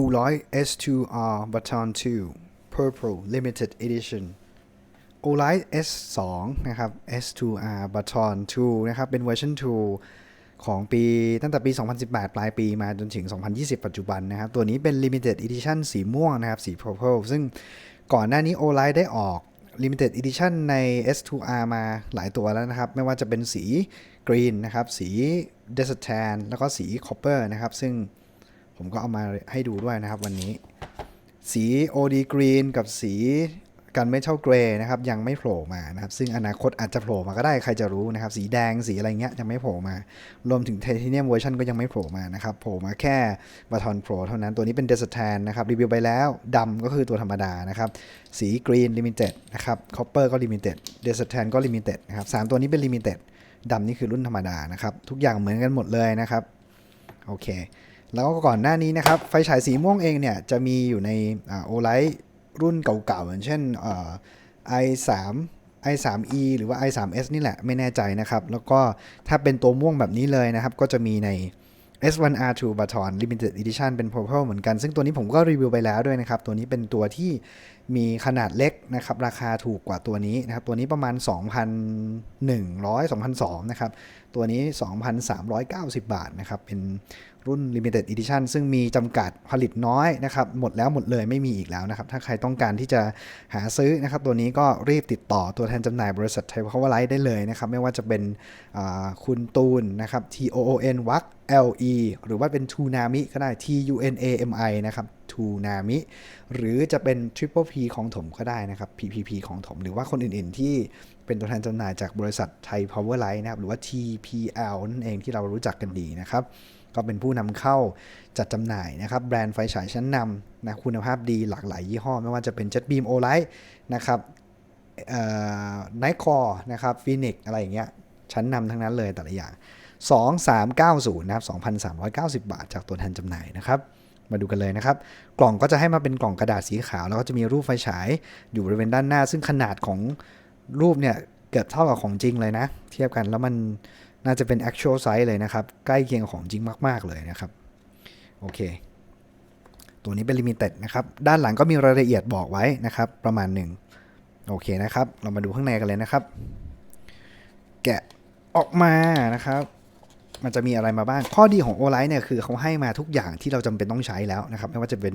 O100 S2R Baton 2 Purple Limited Edition O-Lite S2 นะครับ S2R Baton 2 นะครับ เป็นเวอร์ชัน2 ของปีตั้งแต่ปี 2018 ปลายปีมาจนถึง 2020 ปัจจุบันนะครับ ตัวนี้เป็น Limited Edition สีม่วงนะครับ สี Purple ซึ่งก่อนหน้านี้ O-Lite ได้ออก Limited Edition ใน S2R มาหลายตัวแล้วนะครับ ไม่ว่าจะเป็นสี Green นะครับ สี Desert Tan แล้วก็สี Copper นะครับ ซึ่ง ผมก็เอามาให้ดูด้วยนะครับวันนี้ สี OD Green กับสีกันไม่เท่าเกรย์นะครับ ยังไม่โผล่มานะครับ ซึ่งอนาคตอาจจะโผล่มาก็ได้ใครจะรู้นะครับ สีแดงสีอะไรเงี้ยยังไม่โผล่มา รวมถึงไทเทเนียมเวอร์ชันก็ยังไม่โผล่มานะครับ โผล่มาแค่บ a ทอนโปรเท่านั้นตัวนี้เป็นเดสแทนนะครับ รีวิวไปแล้วดำก็คือตัวธรรมดานะครับ สีกรีนลิมิเต็ดนะครับคอปเปอร์ก็ลิมิเต็ดเดสแทนก็ลิมิเต็ดนะครับสามตัวนี้เป็นลิมิเต็ดดำนี่คือรุ่นธรรมดานะครับ ทุกอย่างเหมือนกันหมดเลยนะครับโอเค แล้วก็ก่อนหน้านี้นะครับ ไฟฉายสีม่วงเองเนี่ย จะมีอยู่ในโอไลท์รุ่นเก่าๆอย่างเช่นเอ่อ i3 i3e หรือว่า i3s นี่แหละไม่แน่ใจนะครับ แล้วก็ถ้าเป็นตัวม่วงแบบนี้เลยนะครับ ก็จะมีใน S1R2 Baton Limited Edition เป็น Purple เหมือนกัน ซึ่งตัวนี้ผมก็รีวิวไปแล้วด้วยนะครับ ตัวนี้เป็นตัวที่มีขนาดเล็กนะครับ ราคาถูกกว่าตัวนี้นะครับ ตัวนี้ประมาณ 2,100 2,200 นะครับ ตัวนี้ 2,390 บาทนะครับ เป็น รุ่น Limited Edition ซึ่งมีจำกัดผลิตน้อยนะครับ หมดแล้วหมดเลยไม่มีอีกแล้วนะครับ ถ้าใครต้องการที่จะหาซื้อนะครับ ตัวนี้ก็รีบติดต่อตัวแทนจำหน่ายบริษัทไทยพาวเวอร์ไลท์ได้เลยนะครับ ไม่ว่าจะเป็นคุณตูนนะครับ T O O N วัก L E หรือว่าเป็นทูนามิก็ได้ T U N A M I นะครับทูนามิหรือจะเป็น Triple P ของถมก็ได้นะครับ PPP ของถม หรือว่าคนอื่นๆที่เป็นตัวแทนจำหน่ายจากบริษัทไทยพาวเวอร์ไลท์นะครับ หรือว่า TPL นั่นเองที่เรารู้จักกันดีนะครับ ก็เป็นผู้นำเข้าจัดจำหน่ายนะครับแบรนด์ไฟฉายชั้นนำนะคุณภาพดีหลากหลายยี่ห้อ ไม่ว่าจะเป็น Jet Beam o l i g h t นะครับไนคอร์นะครับฟีนิกอะไรอย่างเงี้ยชั้นนำทั้งนั้นเลยแต่ละอย่าง 2390 นะครับ 2,390 บาทจากตัวแทนจำหน่ายนะครับ มาดูกันเลยนะครับ กล่องก็จะให้มาเป็นกล่องกระดาษสีขาว แล้วก็จะมีรูปไฟฉายอยู่บริเวณด้านหน้า ซึ่งขนาดของรูปเนี่ย เกือบเท่ากับของจริงเลยนะ เทียบกันแล้วมัน น่าจะเป็น actual size เลยนะครับ ใกล้เคียงของจริงมาก ๆ เลยนะครับ โอเค ตัวนี้เป็น limited นะครับ ด้านหลังก็มีรายละเอียดบอกไว้นะครับ ประมาณหนึ่งโอเคนะครับ เรามาดูข้างในกันเลยนะครับ แกะออกมานะครับมันจะมีอะไรมาบ้าง ข้อดีของ o l i เนี่ยคือเขาให้มาทุกอย่างที่เราจำเป็นต้องใช้แล้วนะครับ ไม่ว่าจะเป็น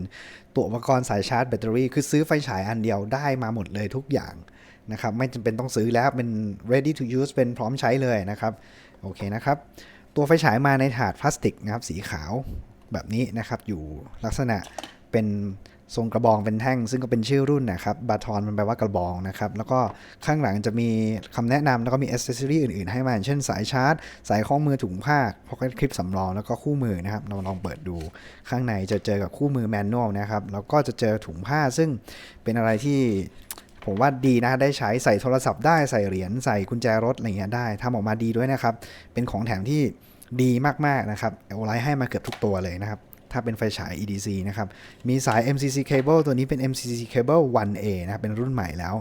ตัวอุปกรณ์สายชาร์จแบตเตอรี่ คือซื้อไฟฉายอันเดียวได้มาหมดเลยทุกอย่างนะครับ ไม่จำเป็นต้องซื้อแล้วเป็น ready to use เป็นพร้อมใช้เลยนะครับ โอเคนะครับ ตัวไฟฉายมาในถาดพลาสติกนะครับสีขาวแบบนี้นะครับ อยู่ลักษณะเป็นทรงกระบองเป็นแท่ง ซึ่งก็เป็นชื่อรุ่นนะครับบาทอนมันแปลว่ากระบองนะครับ แล้วก็ข้างหลังจะมีคำแนะนำแล้วก็มีอ c เซสซอรี่อื่นๆ ให้มาเช่นสายชาร์จ สายข้อมือถุงผ้าพ็อกเก็ตคลิปสำรองแล้วก็คู่มือนะครับเราลองเปิดดูข้างในจะเจอกับคู่มือแมนนวลนะครับ แล้วก็จะเจอถุงผ้าซึ่งเป็นอะไรที่ ผมว่าดีนะได้ใช้ใส่โทรศัพท์ได้ใส่เหรียญใส่กุญแจรถอะไรเงี้ยได้ทำออกมาดีด้วยนะครับ เป็นของแถมที่ดีมากๆนะครับโอไลให้มาเกือบทุกตัวเลยนะครับ ถ้าเป็นไฟฉาย EDC นะครับ มีสาย MCC cable ตัวนี้เป็น MCC cable 1A นะครับเป็นรุ่นใหม่แล้ว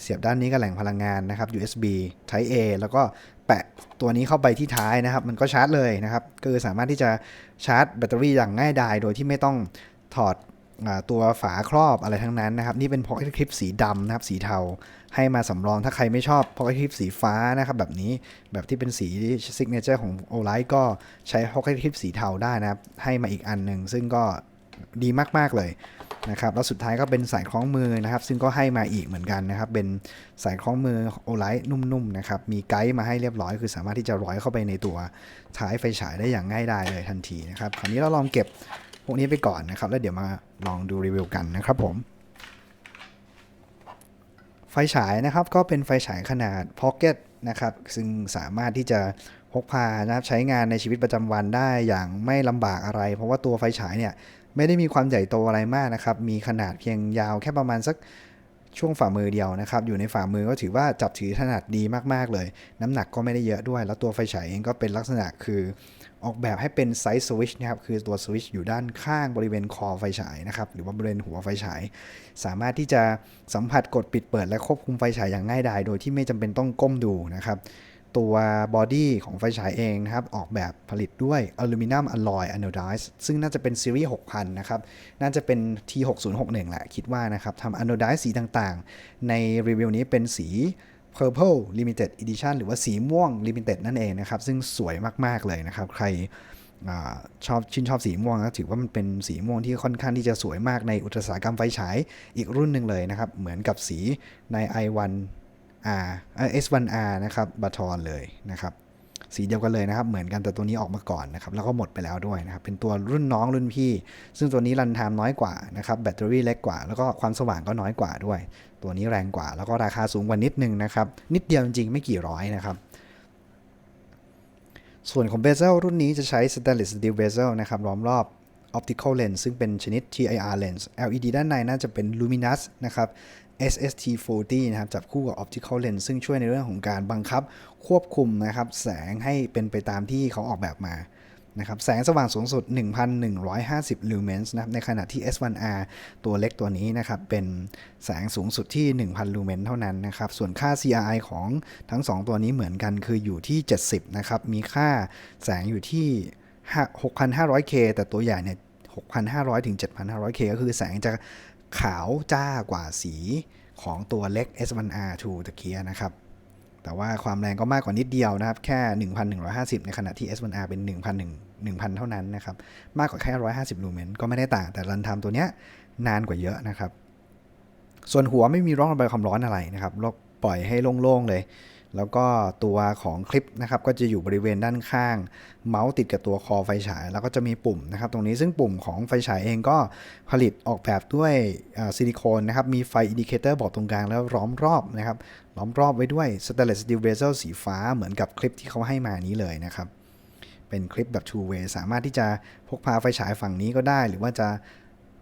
เสียบด้านนี้กับแหล่งพลังงานนะครับ USB Type A แล้วก็แปะตัวนี้เข้าไปที่ท้ายนะครับ มันก็ชาร์จเลยนะครับก็คือสามารถที่จะชาร์จแบตเตอรี่อย่างง่ายดายโดยที่ไม่ต้องถอด ตัวฝาครอบอะไรทั้งนั้นนะครับนี่เป็น Pocket Clip สีดำนะครับสีเทาให้มาสำรองถ้าใครไม่ชอบ Pocket Clip สีฟ้านะครับแบบนี้แบบที่เป็นสี Signature ของ o l i ก็ใช้ Pocket Clip สีเทาได้นะครับให้มาอีกอันหนึ่งซึ่งก็ดีมาก ๆ เลยนะครับแล้วสุดท้ายก็เป็นสายคล้องมือนะครับ ซึ่งก็ให้มาอีกเหมือนกันนะครับ เป็นสายคล้องมือโอไลท์นุ่มๆนะครับ มีไกด์มาให้เรียบร้อย คือสามารถที่จะร้อยเข้าไปในตัวท้ายไฟฉายได้อย่างง่ายดายเลยทันทีนะครับคราวนี้เราลองเก็บ พวกนี้ไปก่อนนะครับ แล้วเดี๋ยวมาลองดูรีวิวกันนะครับผม ไฟฉายนะครับก็เป็นไฟฉายขนาดพ็อกเก็ตนะครับ ซึ่งสามารถที่จะพกพานะครับใช้งานในชีวิตประจำวันได้อย่างไม่ลำบากอะไร เพราะว่าตัวไฟฉายเนี่ยไม่ได้มีความใหญ่โตอะไรมากนะครับ มีขนาดเพียงยาวแค่ประมาณสักช่วงฝ่ามือเดียวนะครับ อยู่ในฝ่ามือก็ถือว่าจับถือถนัดดีมากๆเลย น้ำหนักก็ไม่ได้เยอะด้วย แล้วตัวไฟฉายเองก็เป็นลักษณะคือ ออกแบบให้เป็นไซส์สวิชนะครับคือตัวสวิชอยู่ด้านข้างบริเวณคอไฟฉายนะครับหรือว่าบริเวณหัวไฟฉาย สามารถที่จะสัมผัสกดปิดเปิดและควบคุมไฟฉายอย่างง่ายดายโดยที่ไม่จำเป็นต้องก้มดูนะครับตัวบอดี้ของไฟฉายเองนะครับออกแบบผลิตด้วยอลูมิเนียมอลลอยอะโนไดซ์ซึ่งน่าจะเป็นซีรีส์ 6000 นะครับ น่าจะเป็น T6061 แหละคิดว่านะครับทำอะโนไดซ์สีต่างๆ ในรีวิวนี้เป็นสี Purple Limited Edition หรือว่าสีม่วง Limited นั่นเองนะครับ ซึ่งสวยมาก ๆ เลยนะครับ ใครอชอบชื่นชอบสีม่วงก็ถือว่ามันเป็นสีม่วงที่ค่อนข้างที่จะสวยมากในอุตสาหกรรมไฟฉายอีกรุ่นหนึ่งเลยนะครับ เหมือนกับสีใน i1 R เอ่อ S1R นะครับบัตอนเลยนะครับ สีเดียวกันเลยนะครับ เหมือนกันแต่ตัวนี้ออกมาก่อนนะครับ แล้วก็หมดไปแล้วด้วยนะครับ เป็นตัวรุ่นน้องรุ่นพี่ ซึ่งตัวนี้รันไทม์น้อยกว่านะครับ แบตเตอรี่เล็กกว่า แล้วก็ความสว่างก็น้อยกว่าด้วย ตัวนี้แรงกว่า แล้วก็ราคาสูงกว่านิดนึงนะครับ นิดเดียวจริงๆ ไม่กี่ร้อยนะครับ ส่วนของเบเซลรุ่นนี้จะใช้ stainless steel bezel นะครับ ล้อมรอบ optical lens ซึ่งเป็นชนิด TIR lens LED ด้านในน่าจะเป็น luminous นะครับ SST40 นะครับจับคู่กับ optical lens ซึ่งช่วยในเรื่องของการบังคับควบคุมนะครับแสงให้เป็นไปตามที่เขาออกแบบมานะครับแสงสว่างสูงสุด 1,150 lumens นะครับในขณะที่ S1R ตัวเล็กตัวนี้นะครับเป็นแสงสูงสุดที่ 1,000 lumen เท่านั้นนะครับส่วนค่า CRI ของทั้ง 2 ตัวนี้เหมือนกันคืออยู่ที่ 70 นะครับมีค่าแสงอยู่ที่ 6,500K แต่ตัวใหญ่เนี่ย6,500 ถึง 7,500K ก็คือแสงจะ ขาวจ้ากว่าสีของตัวเล็ก S1R2 ตะเกียนะครับ แต่ว่าความแรงก็มากกว่านิดเดียวนะครับ แค่ 1,150 ในขณะที่ S1R เป็น 1,000 1,000 เท่านั้นนะครับ มากกว่าแค่ 150 ลูเมนก็ไม่ได้ต่าง แต่รันไทม์ตัวเนี้ยนานกว่าเยอะนะครับ ส่วนหัวไม่มีร่องระบายความร้อนอะไรนะครับปล่อยให้โล่งๆเลย แล้วก็ตัวของคลิปนะครับก็จะอยู่บริเวณด้านข้าง เมาส์ติดกับตัวคอไฟฉาย แล้วก็จะมีปุ่มนะครับตรงนี้ซึ่งปุ่มของไฟฉายเองก็ผลิตออกแบบด้วยซิลิโคนนะครับมีไฟอินดิเคเตอร์บอกตรงกลางแล้วล้อมรอบนะครับล้อมรอบไว้ด้วย stainless steel bezel สีฟ้าเหมือนกับคลิปที่เขาให้มานี้เลยนะครับเป็นคลิปแบบ two way สามารถที่จะพกพาไฟฉายฝั่งนี้ก็ได้ หรือว่าจะ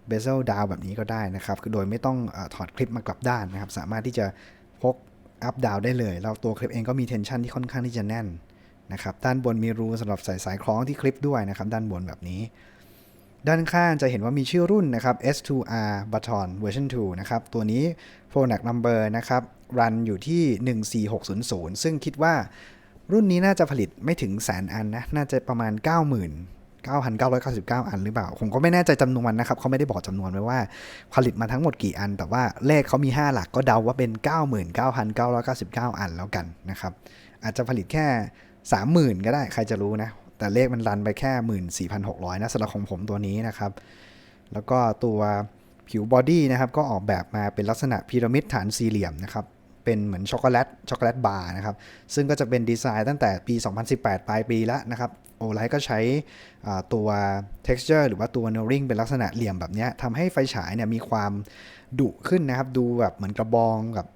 bezel down แบบนี้ก็ได้นะครับ คือโดยไม่ต้องอถอดคลิปมากลับด้านนะครับ สามารถที่จะพก up down ได้เลยแล้วตัวคลิปเองก็มี tension ที่ค่อนข้างที่จะแน่นนะครับด้านบนมีรูสำหรับใส่สายคล้องที่คลิปด้วยนะครับด้านบนแบบนี้ ด้านข้างจะเห็นว่ามีชื่อรุ่นนะครับ S2R Baton Version 2 นะครับ ตัวนี้ product number นะครับ รันอยู่ที่ 14600 ซึ่งคิดว่ารุ่นนี้น่าจะผลิตไม่ถึงแสนอันนะ น่าจะประมาณ 90,000 9,999 อันหรือเปล่า ผมก็ไม่แน่ใจจำนวนนะครับเขาไม่ได้บอกจำนวนไว้ว่า ผลิตมาทั้งหมดกี่อัน แต่ว่าเลขเขามี 5 หลักก็เดาว่าเป็น 99,999 อันแล้วกันนะครับ อาจจะผลิตแค่ 30,000 ก็ได้ใครจะรู้นะ แต่เลขมันรันไปแค่ 14,600 นะสำหรับของผมตัวนี้นะครับ แล้วก็ตัวผิวบอดี้นะครับก็ออกแบบมาเป็นลักษณะพีระมิดฐานสี่เหลี่ยมนะครับเป็นเหมือนช็อกโกแลตช็อกโกแลตบาร์นะครับซึ่งก็จะเป็นดีไซน์ตั้งแต่ปี 2018 ปลายปีแล้วนะครับ โอไลท์ก็ใช้ตัว texture หรือว่าตัว knurring เป็นลักษณะเหลี่ยมแบบนี้ทำให้ไฟฉายเนี่ยมีความดุขึ้นนะครับ ดูแบบเหมือนกระบองกับ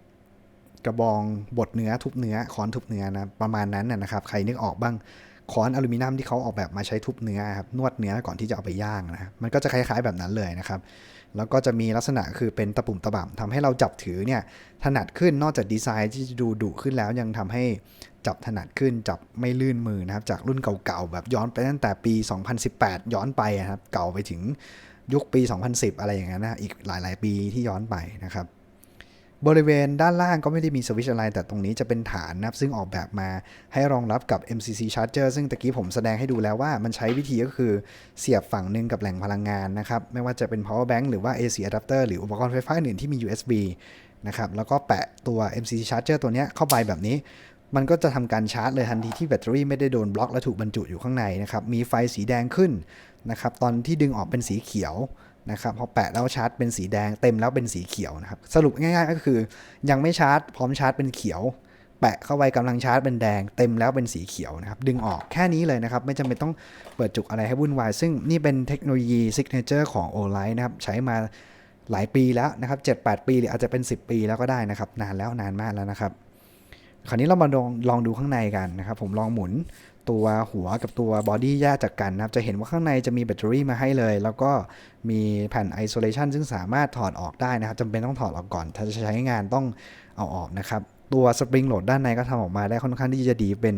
กระบองบดเนื้อทุบเนื้อค้อนทุบเนื้อนะประมาณนั้นนะนะครับ ใครนึกออกบ้างค้อนอลูมิเนียมที่เขาออกแบบมาใช้ทุบเนื้อครับนวดเนื้อก่อนที่จะเอาไปย่างนะมันก็จะคล้ายๆแบบนั้นเลยนะครับ แล้วก็จะมีลักษณะคือเป็นตะปุ่มตะบ่ำทำให้เราจับถือเนี่ยถนัดขึ้นนอกจากดีไซน์ที่ดูดุขึ้นแล้วยังทำให้จับถนัดขึ้นจับไม่ลื่นมือนะครับ จากรุ่นเก่าๆ แบบย้อนไปตั้งแต่ปี 2018 ย้อนไปนะครับ เก่าไปถึงยุคปี 2010 อะไรอย่างนั้นนะอีกหลายๆ ปีที่ย้อนไปนะครับ บริเวณด้านล่างก็ไม่ได้มีสวิตช์อะไร แต่ตรงนี้จะเป็นฐานนะครับ ซึ่งออกแบบมาให้รองรับกับ MCC charger ซึ่งตะกี้ผมแสดงให้ดูแล้วว่ามันใช้วิธีก็คือเสียบฝั่งหนึ่งกับแหล่งพลังงานนะครับ ไม่ว่าจะเป็น power bank หรือว่า AC adapter หรืออุปกรณ์ไฟฟ้าอื่นที่มี USB นะครับ แล้วก็แปะตัว MCC charger ตัวนี้เข้าไปแบบนี้ มันก็จะทำการชาร์จเลยทันทีที่แบตเตอรี่ไม่ได้โดนบล็อกและถูกบรรจุอยู่ข้างในนะครับ มีไฟสีแดงขึ้นนะครับ ตอนที่ดึงออกเป็นสีเขียว นะครับพอแปะแล้วชาร์จเป็นสีแดงเต็มแล้วเป็นสีเขียวนะครับสรุปง่ายๆก็คือ ยังไม่ชาร์จพร้อมชาร์จเป็นเขียว แปะเข้าไปกำลังชาร์จเป็นแดง เต็มแล้วเป็นสีเขียวนะครับดึงออกแค่นี้เลยนะครับไม่จำเป็นต้องเปิดจุกอะไรให้วุ่นวาย ซึ่งนี่เป็นเทคโนโลยีซิกเนเจอร์ของ o l i นะครับใช้มาหลายปีแล้วนะครับ7-8 ปีหรืออาจจะเป็น 10 ปีแล้วก็ได้นะครับนานแล้วนานมากแล้วนะครับคราวนี้เรามาลองลองดูข้างในกันนะครับผมลองหมุน ตัวหัวกับตัวบอดี้แยกจากกันนะครับ จะเห็นว่าข้างในจะมีแบตเตอรี่มาให้เลย แล้วก็มีแผ่นไอโซเลชันซึ่งสามารถถอดออกได้นะครับจำเป็นต้องถอดออกก่อน ถ้าจะใช้งานต้องเอาออกนะครับ ตัวสปริงโหลดด้านในก็ทำออกมาได้ค่อนข้างที่จะดีเป็น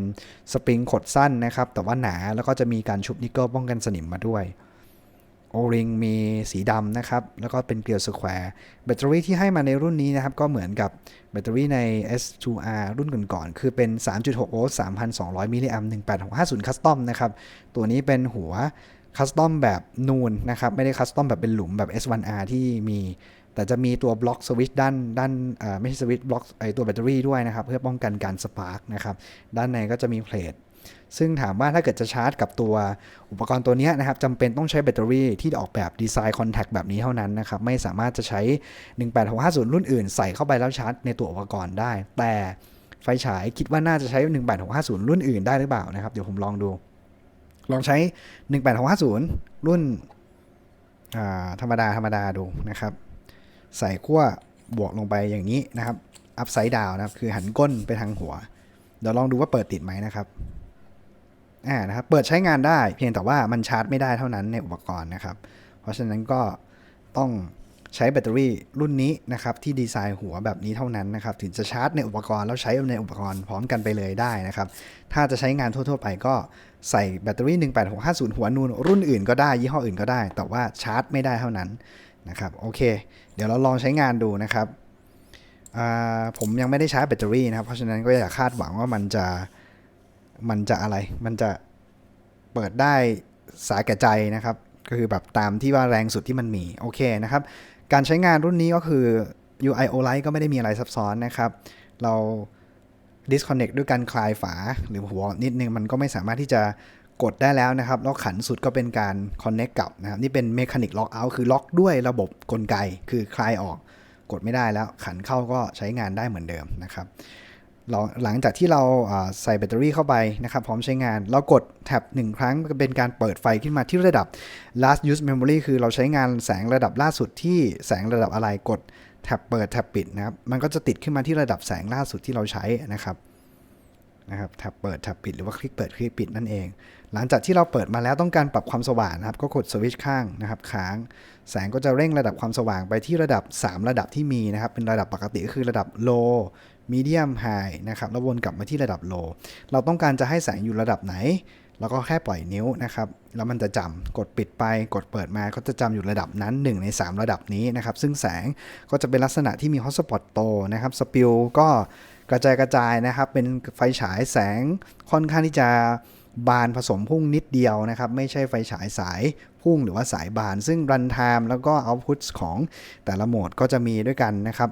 สปริงขดสั้นนะครับ แต่ว่าหนาแล้วก็จะมีการชุบนิกเกิลป้องกันสนิมมาด้วย โอริงมีสีดำนะครับ แล้วก็เป็นเกลียวสแควร์แบตเตอรี่ที่ให้มาในรุ่นนี้นะครับ ก็เหมือนกับแบตเตอรี่ใน S2R รุ่นก่อนๆคือเป็น 3.6 โวลต์ 3,200 มิลลิแอมป์ 18650 คัสตอมนะครับ ตัวนี้เป็นหัวคัสตอมแบบนูนนะครับ ไม่ได้คัสตอมแบบเป็นหลุมแบบ S1R ที่มี แต่จะมีตัวบล็อกสวิตช์ด้านด้านไม่ใช่สวิตช์บล็อกไอตัวแบตเตอรี่ด้วยนะครับ เพื่อป้องกันการสปาร์กนะครับ ด้านในก็จะมีเพลท ซึ่งถามว่าถ้าเกิดจะชาร์จกับตัวอุปกรณ์ตัวนี้นะครับจำเป็นต้องใช้แบตเตอรี่ที่ออกแบบดีไซน์คอนแทคแบบนี้เท่านั้นนะครับไม่สามารถจะใช้ 18650 รุ่นอื่นใส่เข้าไปแล้วชาร์จในตัวอุปกรณ์ได้ แต่ไฟฉายคิดว่าน่าจะใช้ 18650 รุ่นอื่นได้หรือเปล่านะครับเดี๋ยวผมลองดู ลองใช้ 18650 รุ่นอ่าธรรมดาธรรมดาดูนะครับ ใส่ขั้วบวกลงไปอย่างนี้นะครับอัพไซด์ดาวนะครับคือหันก้นไปทางหัว เดี๋ยวลองดูว่าเปิดติดไหมนะครับ อ่านะครับเปิดใช้งานได้ เพียงแต่ว่ามันชาร์จไม่ได้เท่านั้นในอุปกรณ์นะครับ เพราะฉะนั้นก็ต้องใช้แบตเตอรี่รุ่นนี้นะครับที่ดีไซน์หัวแบบนี้เท่านั้นนะครับถึงจะชาร์จในอุปกรณ์แล้วใช้ในอุปกรณ์พร้อมกันไปเลยได้นะครับ ถ้าจะใช้งานทั่ว ๆ ไปก็ใส่แบตเตอรี่ 18650 หัวนูนรุ่นอื่นก็ได้ยี่ห้ออื่นก็ได้ แต่ว่าชาร์จไม่ได้เท่านั้นนะครับโอเค เดี๋ยวเราลองใช้งานดูนะครับผมยังไม่ได้ชาร์จแบตเตอรี่นะครับเพราะฉะนั้นก็อย่าคาดหวังว่ามันจะ มันจะอะไร มันจะเปิดได้สาแก่ใจนะครับ ก็คือแบบตามที่ว่าแรงสุดที่มันมี โอเคนะครับ การใช้งานรุ่นนี้ก็คือ UI OLite ก็ไม่ได้มีอะไรซับซ้อนนะครับ เรา disconnect ด้วยการคลายฝาหรือหัวนิดนึง มันก็ไม่สามารถที่จะกดได้แล้วนะครับ แล้วขันสุดก็เป็นการ connect กลับนะครับ นี่เป็น mechanic lock out คือล็อกด้วยระบบกลไก คือคลายออก กดไม่ได้แล้ว ขันเข้าก็ใช้งานได้เหมือนเดิมนะครับ หลังจากที่เราาใส่แบตเตอรี่เข้าไปนะครับพร้อมใช้งาน เรากดแท็บ1ครั้งเป็นการเปิดไฟขึ้นมาที่ระดับ last use memory คือเราใช้งานแสงระดับล่าสุดที่แสงระดับอะไรกดแท็บเปิดแท็บปิดนะครับมันก็จะติดขึ้นมาที่ระดับแสงล่าสุดที่เราใช้นะครับนะครับแท็บเปิดแท็บปิดหรือว่าคลิกเปิดคลิกปิดนั่นเอง หลังจากที่เราเปิดมาแล้วต้องการปรับความสว่างนะครับ ก็กดสวิตช์ข้างนะครับค้าง แสงก็จะเร่งระดับความสว่างไปที่ระดับ 3 ระดับที่มีนะครับ เป็นระดับปกติก็คือระดับ low medium high นะครับแล้ววนกลับมาที่ระดับ low เราต้องการจะให้แสงอยู่ระดับไหน แล้วก็แค่ปล่อยนิ้วนะครับ แล้วมันจะจำกดปิดไปกดเปิดมาก็จะจำอยู่ระดับนั้น 1 ใน 3 ระดับนี้นะครับ ซึ่งแสงก็จะเป็นลักษณะที่มีฮอตสปอตโตนะครับสปิลก็กระจายกระจายนะครับ เป็นไฟฉายแสงค่อนข้างที่จะบานผสมพุ่งนิดเดียวนะครับ ไม่ใช่ไฟฉายสายพุ่งหรือว่าสายบาน ซึ่งรันไทม์แล้วก็เอาพุตของแต่ละโหมดก็จะมีด้วยกันนะครับ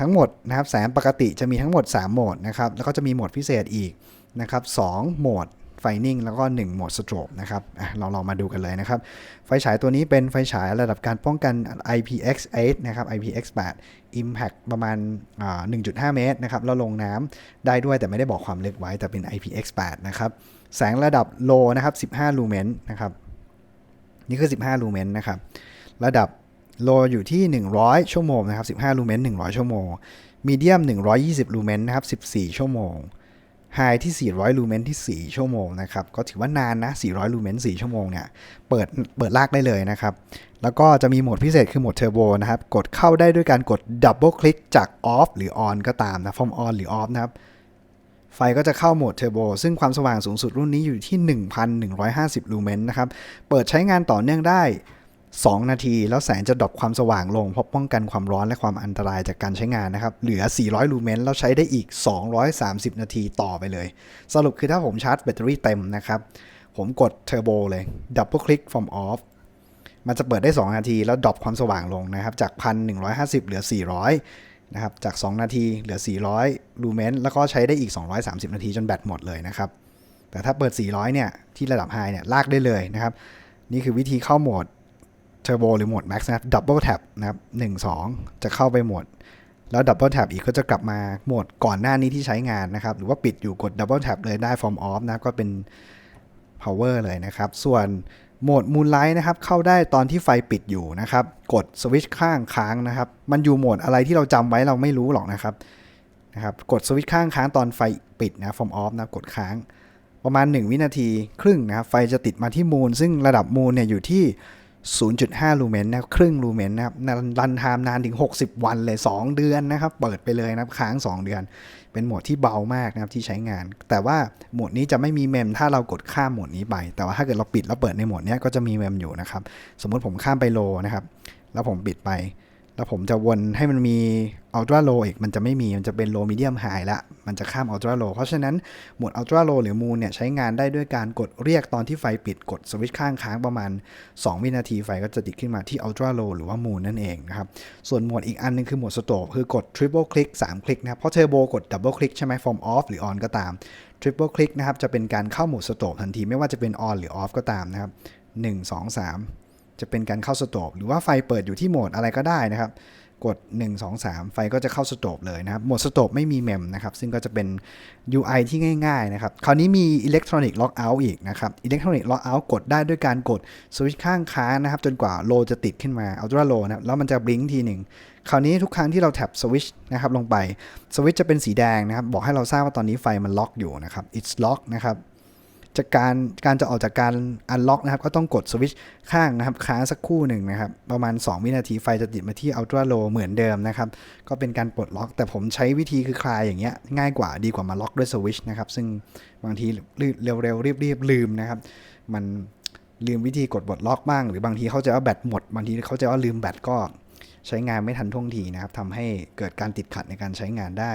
ทั้งหมดนะครับแสงปกติจะมีทั้งหมด 3 โหมดนะครับแล้วก็จะมีโหมดพิเศษอีกนะครับ2โหมดไฟนิ่งแล้วก็ 1 โหมดสโตรบนะครับเราลองมาดูกันเลยนะครับ ไฟฉายตัวนี้เป็นไฟฉายระดับการป้องกัน IPX8 นะครับ IPX8 Impact ประมาณอ่า1.5 เมตรนะครับแล้วลงน้ำได้ด้วยแต่ไม่ได้บอกความลึกไว้แต่เป็น IPX8 นะครับแสงระดับโลนะครับ 15 ลูเมนนะครับนี่คือ 15 ลูเมนนะครับระดับ โลอยู่ที่ 100 ชั่วโมงนะครับ15 ลูเมน 100 ชั่วโมงมีเดียม 120 ลูเมนนะครับ 14 ชั่วโมงไฮที่ 400 ลูเมนที่ 4 ชั่วโมงนะครับ ก็ถือว่านานนะ 400 ลูเมน 4 ชั่วโมงเนี่ย เปิด เปิดลากได้เลยนะครับ แล้วก็จะมีโหมดพิเศษคือโหมดเทอร์โบนะครับ กดเข้าได้ด้วยการกดดับเบิลคลิกจากออฟหรือออนก็ตามนะฟอร์มออนหรือออฟนะครับ ไฟก็จะเข้าโหมดเทอร์โบซึ่งความสว่างสูงสุดรุ่นนี้อยู่ที่ 1,150 ลูเมนนะครับ เปิดใช้งานต่อเนื่องได้ 2 นาที แล้วแสงจะดรอปความสว่างลงเพราะป้องกันความร้อนและความอันตรายจากการใช้งานนะครับ เหลือ 400 ลูเมนแล้วใช้ได้อีก 230 นาทีต่อไปเลย สรุปคือถ้าผมชาร์จแบตเตอรี่เต็มนะครับ ผมกดเทอร์โบเลยดับเบิลคลิก from off มันจะเปิดได้ 2 นาที แล้วดรอปความสว่างลงนะครับ จาก 1,150 เหลือ 400 นะครับ จาก 2 นาทีเหลือ 400 ลูเมนแล้วก็ใช้ได้อีก 230 นาทีจนแบตหมดเลยนะครับ แต่ถ้าเปิด 400 เนี่ย ที่ระดับ High เนี่ย ลากได้เลยนะครับ นี่คือวิธีเข้าโหมด เทอร์โบหรือโหมด Max นะครับดับเบิลแท็บนะครับ1 2จะเข้าไปโหมด แล้วดับเบิลแท็บอีกก็จะกลับมาโหมดก่อนหน้านี้ที่ใช้งานนะครับ หรือว่าปิดอยู่กดดับเบิลแท็บเลยได้ from off นะครับก็เป็น power เลยนะครับ ส่วนโหมด Moonlight นะครับ เข้าได้ตอนที่ไฟปิดอยู่นะครับ กดสวิตช์ข้างค้างนะครับ มันอยู่โหมดอะไรที่เราจำไว้เราไม่รู้หรอกนะครับนะครับ กดสวิตช์ข้างค้างตอนไฟปิดนะ from off นะกดค้างประมาณ 1 วินาทีครึ่งนะครับ ไฟจะติดมาที่มูล ซึ่งระดับมูลเนี่ยอยู่ที่ 0.5 ลูเมนนะครึ่งลูเมนนะครับรันไทม์นานถึง 60 วันเลย 2 เดือนนะครับ เปิดไปเลยนะครับค้าง 2 เดือน เป็นโหมดที่เบามากนะครับที่ใช้งาน แต่ว่าโหมดนี้จะไม่มีเมม ถ้าเรากดข้ามโหมดนี้ไป แต่ว่าถ้าเกิดเราปิดแล้วเปิดในโหมดนี้ก็จะมีเมมอยู่นะครับ สมมติผมข้ามไปโลนะครับ แล้วผมปิดไป แล้วผมจะวนให้มันมีอัลตร้าโลอีกมันจะไม่มีมันจะเป็นโลมีเดียมไฮละมันจะข้ามอัลตร้าโลเพราะฉะนั้นหมดอัลตร้าโลหรือมูนเนี่ยใช้งานได้ด้วยการกดเรียกตอนที่ไฟปิดกดสวิตช์ข้างค้างประมาณ 2 วินาทีไฟก็จะติดขึ้นมาที่อัลตร้าโลหรือว่ามูนนั่นเองนะครับส่วนหมดอีกอันนึงคือหมดสโตปคือกด triple click 3คลิกนะเพราะเทอร์โบกด double click ใช่ไหม from off หรือ on ก็ตาม triple click นะครับจะเป็นการเข้าหมดสโตปทันทีไม่ว่าจะเป็น on หรือ off ก็ตามนะครับ1 2 3 จะเป็นการเข้าสโตปหรือว่าไฟเปิดอยู่ที่โหมดอะไรก็ได้นะครับ กด 1 2 3 ไฟก็จะเข้าสโตปเลยนะครับโหมดสโตปไม่มีเมมนะครับ ซึ่งก็จะเป็น UI ที่ง่ายๆนะครับ คราวนี้มี Electronic Lockout อีกนะครับ Electronic Lockout กเอาท์กดได้ด้วยการกดสวิตช์ข้างค้างนะครับ จนกว่าโลจะติดขึ้นมา Ultra Low นะครับแล้วมันจะบลิงทีหนึ่งคราวนี้ทุกครั้งที่เราแท็บสวิตช์นะครับลงไปสวิตช์จะเป็นสีแดงนะครับบอกให้เราทราบว่าตอนนี้ไฟมันล็อกอยู่นะครับ it's lock นะครับ จากการการจะออกจากการอันล็อกนะครับ ก็ต้องกดสวิตช์ข้างนะครับ ค้างสักครู่หนึ่งนะครับ ประมาณ 2 วินาทีไฟจะติดมาที่ Ultra Low เหมือนเดิมนะครับ ก็เป็นการปลดล็อก แต่ผมใช้วิธีคือคลายอย่างเงี้ยง่ายกว่าดีกว่ามาล็อกด้วยสวิตช์นะครับ ซึ่งบางทีเร็วๆรีบๆลืมนะครับ มันลืมวิธีกดปลดล็อกบ้าง หรือบางทีเข้าใจว่าแบตหมด บางทีเข้าใจว่าลืมแบตก็ใช้งานไม่ทันท่วงทีนะครับทำให้เกิดการติดขัดในการใช้งานได้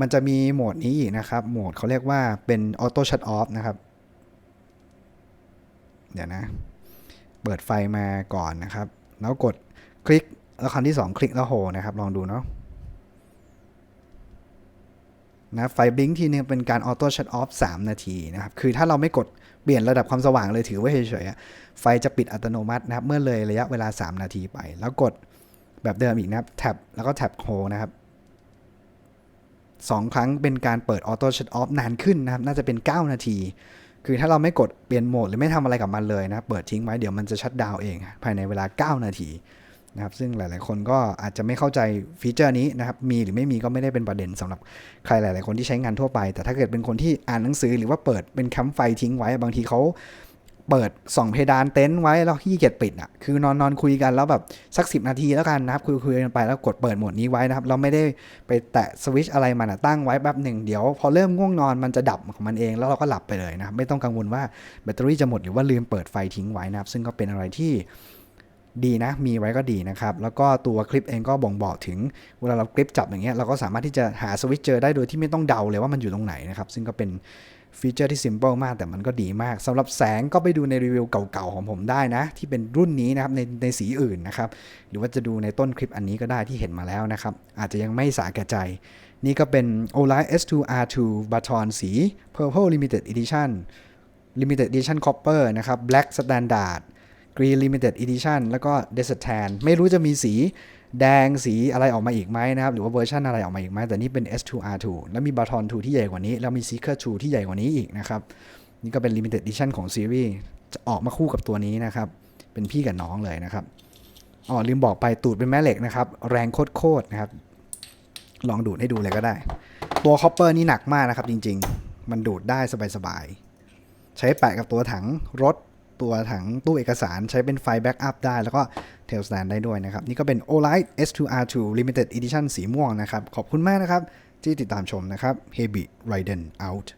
มันจะมีโหมดนี้อีกนะครับ โหมดเขาเรียกว่าเป็นออโต้ชัตออฟนะครับ เดี๋ยวนะ เปิดไฟมาก่อนนะครับ แล้วกดคลิกแล้วครั้งที่ 2 คลิกแล้วโฮนะครับ ลองดูเนาะนะไฟบลิงทีนึงเป็นการออโต้ชัตออฟ3นาทีนะครับ คือถ้าเราไม่กดเปลี่ยนระดับความสว่างเลยถือไว้เฉยๆไฟจะปิดอัตโนมัตินะครับ เมื่อเลยระยะเวลา 3 นาทีไป แล้วกดแบบเดิมอีกนะครับแท็บแล้วก็แท็บโฮนะครับสองครั้งเป็นการเปิดออโต้ชัตออฟนานขึ้นนะครับ น่าจะเป็น 9 นาที คือถ้าเราไม่กดเปลี่ยนโหมดหรือไม่ทำอะไรกับมันเลยนะเปิดทิ้งไว้เดี๋ยวมันจะชัดดาวน์เอง ภายในเวลา 9 นาทีนะครับซึ่งหลายๆ คนก็อาจจะไม่เข้าใจฟีเจอร์นี้นะครับมีหรือไม่มีก็ไม่ได้เป็นประเด็นสำหรับใครหลาย ๆ คนที่ใช้งานทั่วไป แต่ถ้าเกิดเป็นคนที่อ่านหนังสือหรือว่าเปิดเป็นแคมป์ไฟทิ้งไว้บางทีเขา เปิดส่องเพดานเต็นท์ไว้แล้วขี้เกียจปิดอะคือนอนนอนคุยกันแล้วแบบสักสินาทีแล้วกันนะครับคุยคุยกันไปแล้วกดเปิดโหมดนี้ไว้นะครับ เราไม่ได้ไปแตะสวิตช์อะไรมันอะตั้งไว้แป๊บหนึ่งเดี๋ยวพอเริ่มง่วงนอนมันจะดับของมันเองแล้วเราก็หลับไปเลยนะครับไม่ต้องกังวลว่าแบตเตอรี่จะหมดหรือว่าลืมเปิดไฟทิ้งไว้นะครับ ซึ่งก็เป็นอะไรที่ดีนะ มีไว้ก็ดีนะครับ แล้วก็ตัวคลิปเองก็บ่งบอกถึงเวลาเราคลิปจับอย่างเงี้ยเราก็สามารถที่จะหาสวิตช์เจอได้โดยที่ไม่ต้องเดาเลยว่ามันอยู่ตรงไหนนะครับ ซึ่งก็เป็น ฟีเจอร์ที่ simple มากแต่มันก็ดีมากสำหรับแสงก็ไปดูในรีวิวเก่าๆของผมได้นะ ที่เป็นรุ่นนี้นะครับในในสีอื่นนะครับ หรือว่าจะดูในต้นคลิปอันนี้ก็ได้ที่เห็นมาแล้วนะครับ อาจจะยังไม่สาแก่ใจ นี่ก็เป็น Olight S2R2 Baton สี Purple Limited Edition Limited Edition Copper นะครับ Black Standard Green Limited Edition แล้วก็ Desert Tan ไม่รู้จะมีสี แดงสีอะไรออกมาอีกไหมนะครับ หรือว่าเวอร์ชันอะไรออกมาอีกไหมแต่นี่เป็น S2R2 แล้วมี Baton 2ที่ใหญ่กว่านี้ แล้วมี Seeker 2ที่ใหญ่กว่านี้อีกนะครับ นี่ก็เป็น Limited Edition ของซีรีส์จะออกมาคู่กับตัวนี้นะครับ เป็นพี่กับน้องเลยนะครับอ๋อลืมบอกไปตูดเป็นแม่เหล็กนะครับ แรงโคตรๆนะครับ ลองดูดให้ดูเลยก็ได้ ตัวคอปเปอร์นี่หนักมากนะครับจริง ๆ มันดูดได้สบายๆใช้แปะกับตัวถังรถ ตัวถังตู้เอกสารใช้เป็นไฟแบ็กอัพได้ แล้วก็เทลสแตนได้ด้วยนะครับ นี่ก็เป็น Olight S2R2 Limited Edition สีม่วงนะครับ ขอบคุณมากนะครับ ที่ติดตามชมนะครับ Heavy Raiden out